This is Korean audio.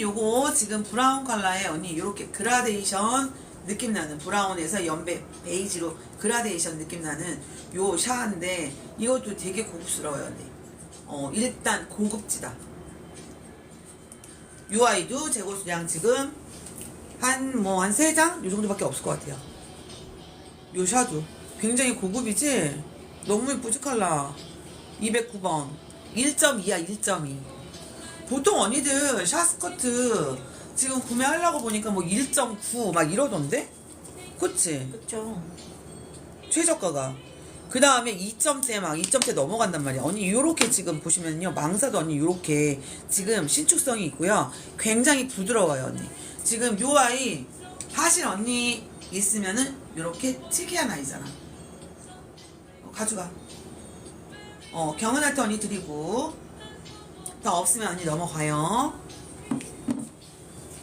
언니 요거 지금 브라운 컬러에 언니 요렇게 그라데이션 느낌 나는 브라운에서 연배 베이지로 그라데이션 느낌 나는 요 샤인데 이것도 되게 고급스러워요 언니. 어 일단 고급지다. 요 아이도 재고 수량 지금 한 뭐 한 세 장? 요 정도밖에 없을 것 같아요. 요 샤도. 굉장히 고급이지? 너무 예쁘지 컬러? 209번. 1.2야 1.2 보통 언니들 샤스커트 지금 구매하려고 보니까 뭐 1.9 막 이러던데? 그치? 그쵸. 최저가가. 그 다음에 2점대 막 2점대 넘어간단 말이야. 언니 요렇게 지금 보시면요. 망사도 언니 요렇게 지금 신축성이 있고요. 굉장히 부드러워요 언니. 지금 요 아이 하실 언니 있으면은 요렇게 특이한 아이잖아. 어, 가져가. 어 경은한테 언니 드리고 더 없으면 언니 넘어가요.